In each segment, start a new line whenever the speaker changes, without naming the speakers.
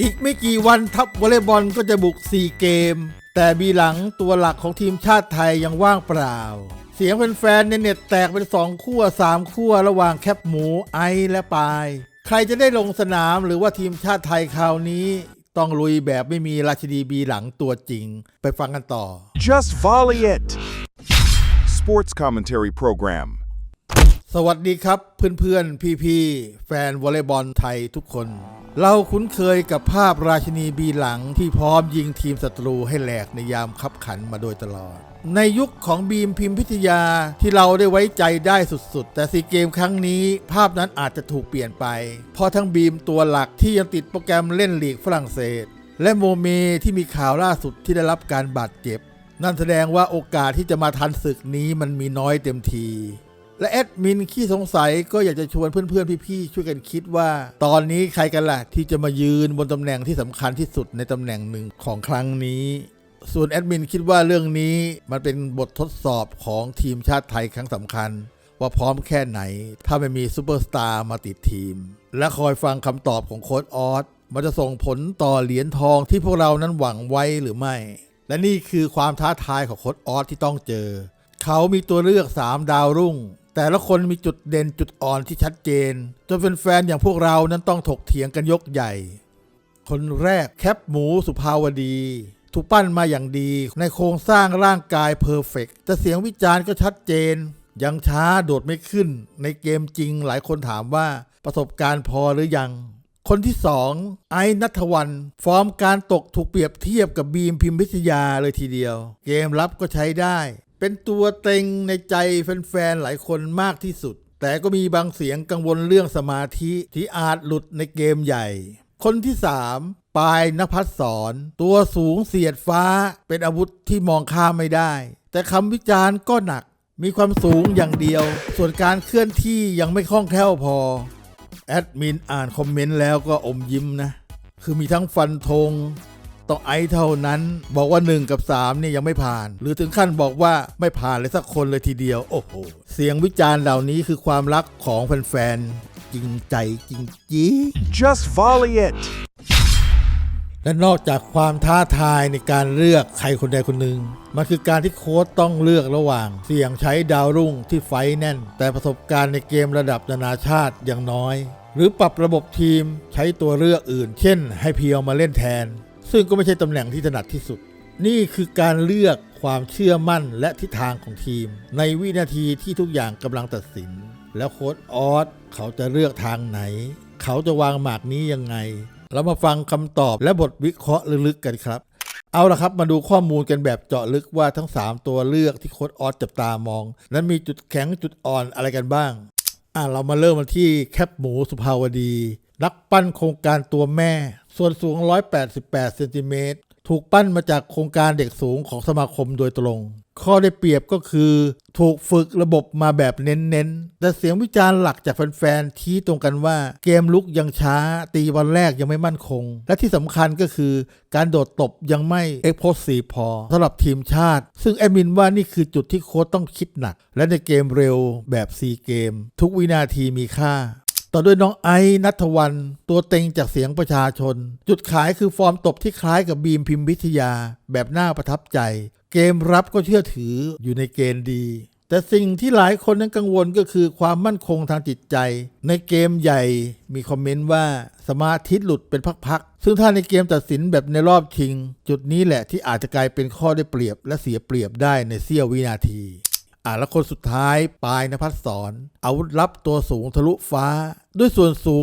อีกไม่กี่วันทัพวอลเลย์บอลก็จะบุก 4 เกม แต่บีหลังตัวหลักของทีมชาติไทยยังว่างเปล่า เสียงแฟนๆในเน็ตแตกเป็น 2 ขั้ว 3 ขั้วระหว่างแคปหมูไอและปาย ใครจะได้ลงสนามหรือว่าทีมชาติไทยคราวนี้ ต้องลุยแบบไม่มีราชดีบีหลังตัวจริง ไปฟังกันต่อ
Just volley it. Sports commentary program.
สวัสดีครับเพื่อนๆ พี่ๆ แฟนวอลเลย์บอลไทยทุกคน เราคุ้นเคยกับภาพราชินีบีหลังที่พร้อมยิงทีมศัตรูให้แหลกในยามคับขันมาโดยตลอด ในยุคของบีมพิมพิทยาที่เราได้ไว้ใจได้สุดๆ แต่ซีเกมครั้งนี้ ภาพนั้นอาจจะถูกเปลี่ยนไป เพราะทั้งบีมตัวหลักที่ยังติดโปรแกรมเล่นลีกฝรั่งเศส และโมเมที่มีข่าวล่าสุดที่ได้รับการบาดเจ็บ นั่นแสดงว่าโอกาสที่จะมาทันศึกนี้มันมีน้อยเต็มที และแอดมินขี้สงสัยก็อยากจะชวนเพื่อนๆ พี่ๆ ช่วยกันคิดว่า ตอนนี้ใครกันล่ะ ที่จะมายืนบนตำแหน่งที่สำคัญที่สุดในตำแหน่งหนึ่งของครั้งนี้ ส่วนแอดมินคิดว่าเรื่องนี้มันเป็นบททดสอบของทีมชาติไทยครั้งสำคัญ ว่าพร้อมแค่ไหน ถ้าไม่มีซูเปอร์สตาร์มาติดทีม และคอยฟังคำตอบของโค้ชออสมันจะส่งผลต่อเหรียญทองที่พวกเรานั้นหวังไว้หรือไม่ และนี่คือความท้าทายของโค้ชออสที่ต้องเจอ เขามีตัวเลือก 3 ดาวรุ่ง แต่ละคนมีจุดเด่นจุดอ่อนที่ชัดเจนจนเป็นแฟนๆอย่างพวกเรานั้นต้องถกเถียงกันยกใหญ่ คนแรกแคปหมูสุภาวดี ถูกปั้นมาอย่างดี ในโครงสร้างร่างกายเพอร์เฟกแต่เสียงวิจารณ์ก็ชัดเจน ยังช้าโดดไม่ขึ้น ในเกมจริงหลายคนถามว่าประสบการณ์พอหรือยัง คนที่สองไอ้นัทวัน ฟอร์มการตกถูกเปรียบเทียบกับบีมพิมพิทยาเลยทีเดียว เกมรับก็ใช้ได้ เป็นตัวเต็งในใจแฟนๆหลายคนมากที่สุด แต่ก็มีบางเสียงกังวลเรื่องสมาธิที่อาจหลุดในเกมใหญ่ คนที่สามปายนภัสสรตัวสูงเสียดฟ้าเป็นอาวุธที่มองข้ามไม่ได้ แต่คำวิจารณ์ก็หนัก มีความสูงอย่างเดียว ส่วนการเคลื่อนที่ยังไม่คล่องแคล่วพอ แอดมินอ่านคอมเมนต์แล้วก็อมยิ้มนะ คือมีทั้งฟันธง ต้องไอเท่านั้น บอกว่า 1 กับ 3 เนี่ยยังไม่ผ่าน หรือถึงขั้นบอกว่าไม่ผ่านเลยสักคนเลยทีเดียว โอ้โห เสียงวิจารณ์เหล่านี้คือความรักของแฟนๆจริงใจจริงจีง
Just volley it.
และนอกจากความท้าทายในการเลือกใครคนใดคนหนึ่ง มันคือการที่โค้ชต้องเลือกระหว่าง เสี่ยงใช้ดาวรุ่งที่ไฟแน่น แต่ประสบการณ์ในเกมระดับนานาชาติอย่างน้อย หรือปรับระบบทีมใช้ตัวเลือกอื่น เช่น ให้เพียวมาเล่นแทน ซึ่งก็ไม่ใช่ตำแหน่งที่ถนัดที่สุด นี่คือการเลือกความเชื่อมั่นและทิศทางของทีม ในวินาทีที่ทุกอย่างกำลังตัดสิน แล้วโค้ชออสเขาจะเลือกทางไหน เขาจะวางหมากนี้ยังไง เรามาฟังคำตอบและบทวิเคราะห์ลึกๆกันครับเอาละครับมาดูข้อมูลกันแบบเจาะลึกว่าทั้ง 3 ตัวเลือกที่โค้ดออสจับตามอง นั้นมีจุดแข็งจุดอ่อนอะไรกันบ้าง อะเรามาเริ่มกันที่แคปหมูสุภาวดี นักปั้นโครงการตัวแม่ ส่วนสูง 188 เซนติเมตร ถูกปั้นมาจากโครงการเด็กสูงของสมาคมโดยตรง ข้อได้เปรียบก็คือ ถูกฝึกระบบมาแบบเน้นๆ แต่เสียงวิจารณ์หลักจากแฟนๆ ที่ตรงกันว่าเกมลุกยังช้า ตีวันแรกยังไม่มั่นคง และที่สำคัญก็คือ การโดดตบยังไม่เอ็กโพสีพอสำหรับทีมชาติ ซึ่งแอดมินว่านี่คือจุดที่โค้ชต้องคิดหนัก และในเกมเร็วแบบซีเกม ทุกวินาทีมีค่า ต่อด้วยน้องไอ้นัทวัน ตัวเต็งจากเสียงประชาชน จุดขายคือฟอร์มตบที่คล้ายกับบีมพิมพิทยา แบบน่าประทับใจ เกมรับก็เชื่อถืออยู่ในเกณฑ์ดี แต่สิ่งที่หลายคนนั้นกังวลก็คือความมั่นคงทางจิตใจ ในเกมใหญ่มีคอมเมนต์ว่าสมาธิหลุดเป็นพักๆซึ่งถ้าในเกมตัดสินแบบในรอบชิง จุดนี้แหละที่อาจจะกลายเป็นข้อได้เปรียบและเสียเปรียบได้ในเสี้ยววินาที อ่าและคนสุดท้ายปายนภัสสรอาวุธลับตัวสูงทะลุฟ้า ด้วยส่วนสูง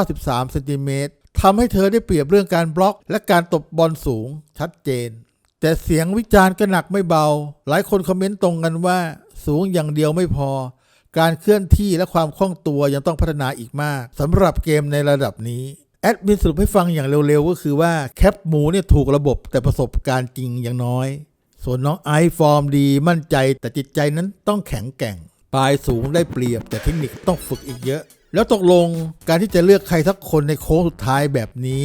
193เซนติเมตรทำให้เธอได้เปรียบเรื่องการบล็อก และการตบบอลสูงชัดเจน แต่เสียงวิจารณ์ก็หนักไม่เบา หลายคนคอมเมนต์ตรงกันว่า สูงอย่างเดียวไม่พอ การเคลื่อนที่และความคล่องตัวยังต้องพัฒนาอีกมากสำหรับเกมในระดับนี้แอดมินสรุปให้ฟังอย่างเร็วๆ ก็คือว่าแคปหมูเนี่ยถูกระบบแต่ประสบการณ์จริงอยังน้อย ส่วนน้องไอซ์ฟอร์มดีมั่นใจแต่จิตใจนั้นต้องแข็งแกร่ง ปลายสูงได้เปรียบแต่เทคนิคต้องฝึกอีกเยอะ แล้วตกลงการที่จะเลือกใครสักคนในโค้งสุดท้ายแบบนี้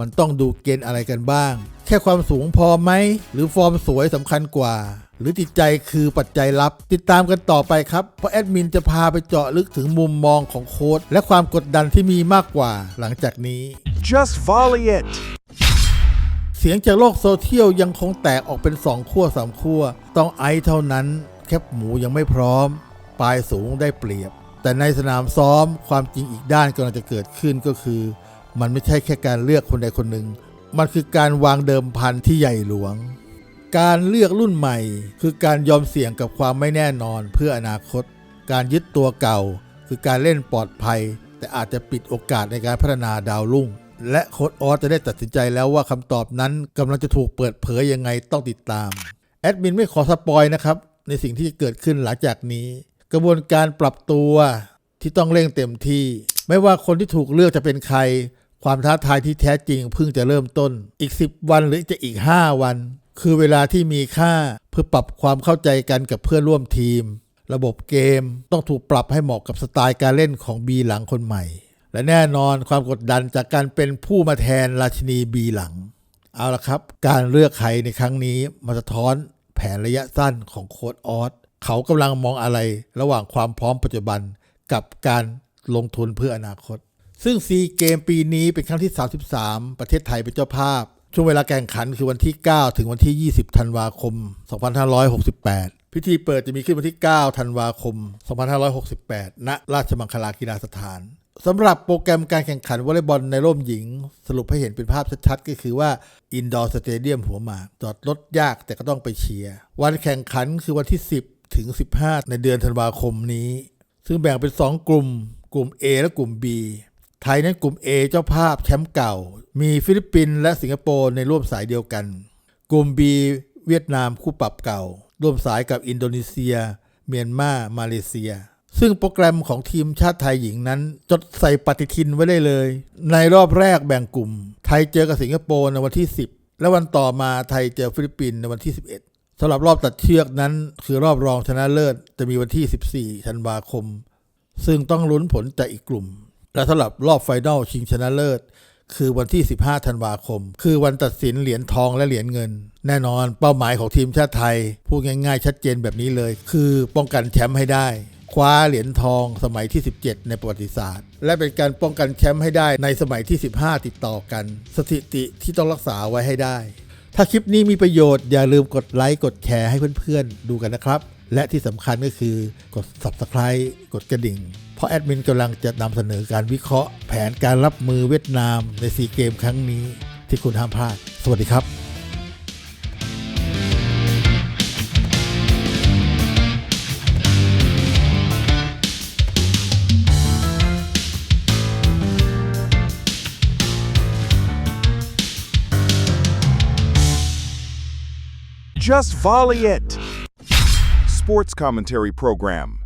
มันต้องดูเกณฑ์อะไรกันบ้าง แค่ความสูงพอไหม หรือฟอร์มสวยสำคัญกว่า หรือจิตใจคือปัจจัยลับ ติดตามกันต่อไปครับ เพราะแอดมินจะพาไปเจาะลึกถึงมุมมองของโค้ดและความกดดันที่มีมากกว่าหลังจากนี้
Just volley it.
เสียงจากโลกโซเชียลยังคงแตกออกเป็นสองขั้วสามขั้ว ต้องไอเท่านั้น แคบหมูยังไม่พร้อม ปลายสูงได้เปรียบ แต่ในสนามซ้อมความจริงอีกด้านกำลังจะเกิดขึ้นก็คือ มันไม่ใช่แค่การเลือกคนใดคนหนึ่ง มันคือการวางเดิมพันที่ใหญ่หลวง การเลือกรุ่นใหม่ คือการยอมเสี่ยงกับความไม่แน่นอนเพื่ออนาคต การยึดตัวเก่า คือการเล่นปลอดภัย แต่อาจจะปิดโอกาสในการพัฒนาดาวรุ่ง และโค้ดออสจะได้ตัดสินใจแล้วว่าคำตอบนั้นกำลังจะถูกเปิดเผยยังไงต้องติดตาม แอดมินไม่ขอสปอยนะครับ ในสิ่งที่จะเกิดขึ้นหลังจากนี้ กระบวนการปรับตัวที่ต้องเร่งเต็มที่ ไม่ว่าคนที่ถูกเลือกจะเป็นใคร ความท้าทายที่แท้จริงเพิ่งจะเริ่มต้น อีก 10 วันหรือจะอีก 5 วัน คือเวลาที่มีค่าเพื่อปรับความเข้าใจกันกับเพื่อนร่วมทีม ระบบเกมต้องถูกปรับให้เหมาะกับสไตล์การเล่นของบีหลังคนใหม่ และแน่นอนความกดดันจากการเป็นผู้มาแทนราชินีบีหลัง เอาละครับ การเลือกใครในครั้งนี้มาสะท้อนแผนระยะสั้นของโค้ดออสเขากำลังมองอะไรระหว่างความพร้อมปัจจุบันกับการลงทุนเพื่ออนาคต ซึ่งซีเกมปีนี้เป็นครั้งที่ 33 ประเทศไทยเป็นเจ้าภาพ ช่วงเวลาแข่งขันคือวันที่ 9 ถึงวันที่ 20 ธันวาคม 2568 พิธีเปิดจะมีขึ้นวันที่ 9 ธันวาคม 2568 ณ ราชมังคลากีฬาสถาน สำหรับโปรแกรมการแข่งขันวอลเลย์บอลในร่มหญิง สรุปให้เห็นเป็นภาพชัดๆ ก็คือว่าอินดอร์สเตเดียมหัวหมากจอดรถยากแต่ก็ต้องไปเชียร์ วันแข่งขันคือวันที่ 10 ถึง 15 ในเดือนธันวาคมนี้ ซึ่งแบ่งเป็น 2 กลุ่ม กลุ่ม A และกลุ่ม B ไทยนั้นกลุ่ม A เจ้าภาพแชมป์เก่า มีฟิลิปปินส์และสิงคโปร์ในร่วมสายเดียวกัน กลุ่ม B เวียดนามคู่ปรับเก่า ร่วมสายกับอินโดนีเซีย เมียนมา มาเลเซีย ซึ่งโปรแกรมของทีมชาติไทยหญิงนั้น จดใส่ปฏิทินไว้ได้เลย ในรอบแรกแบ่งกลุ่ม ไทยเจอกับสิงคโปร์ในวันที่ 10 และวันต่อมาไทยเจอฟิลิปปินส์ในวันที่ 11สำหรับรอบตัดเชือกนั้น คือรอบรองชนะเลิศจะมีวันที่ 14 ธันวาคม ซึ่งต้องลุ้นผลจากอีกกลุ่ม และสำหรับรอบไฟนอลชิงชนะเลิศคือวันที่ 15 ธันวาคม คือวันตัดสินเหรียญทองและเหรียญเงิน แน่นอนเป้าหมายของทีมชาติไทย พูดง่ายๆ ชัดเจนแบบนี้เลย คือป้องกันแชมป์ให้ได้ คว้าเหรียญทองสมัยที่ 17 ในประวัติศาสตร์ และเป็นการป้องกันแชมป์ให้ได้ในสมัยที่ 15 ติดต่อกัน สถิติที่ต้องรักษาไว้ให้ได้ ถ้าคลิปนี้มีประโยชน์อย่าลืมกดไลค์กดแชร์ให้เพื่อนๆ ดูกันนะครับ และที่สำคัญก็คือกด Subscribe กดกระดิ่ง เพราะแอดมินกำลังจะนำเสนอการวิเคราะห์ แผนการรับมือเวียดนามในซีเกมครั้งนี้ ที่คุณห้ามพลาด สวัสดีครับ
Just volley it. Sports commentary program.